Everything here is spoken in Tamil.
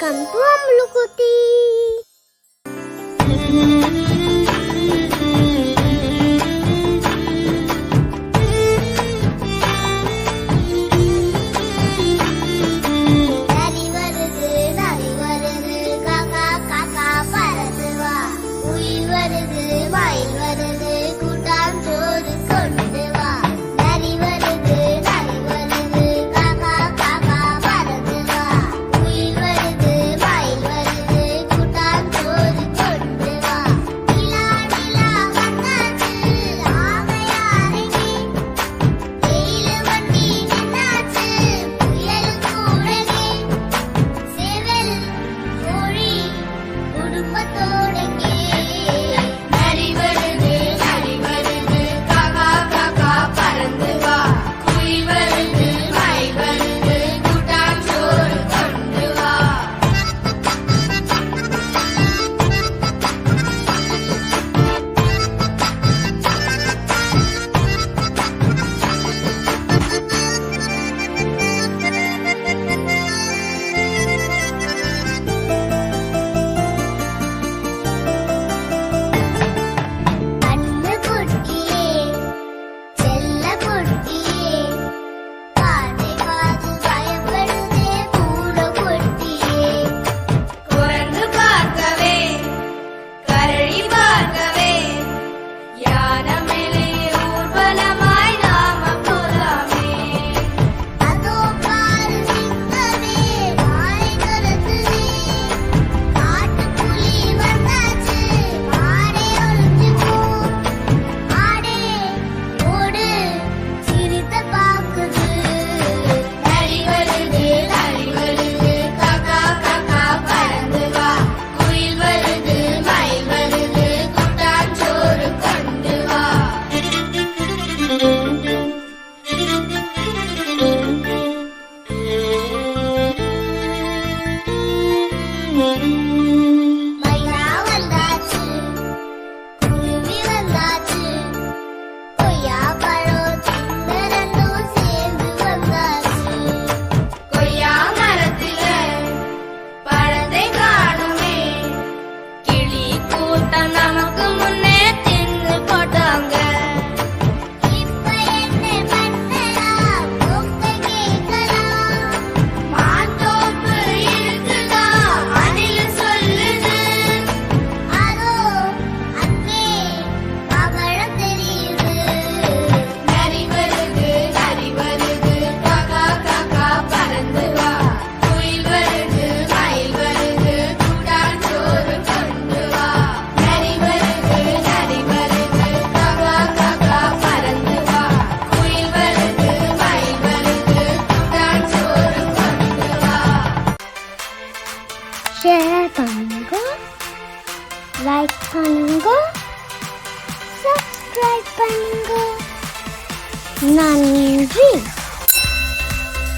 வெல்கம் டு அம்லுகுட்டி வருது thank you 쉐 받는 거, 라이크 하는 거, 서브스크라이브 하는 거, 나는 휘!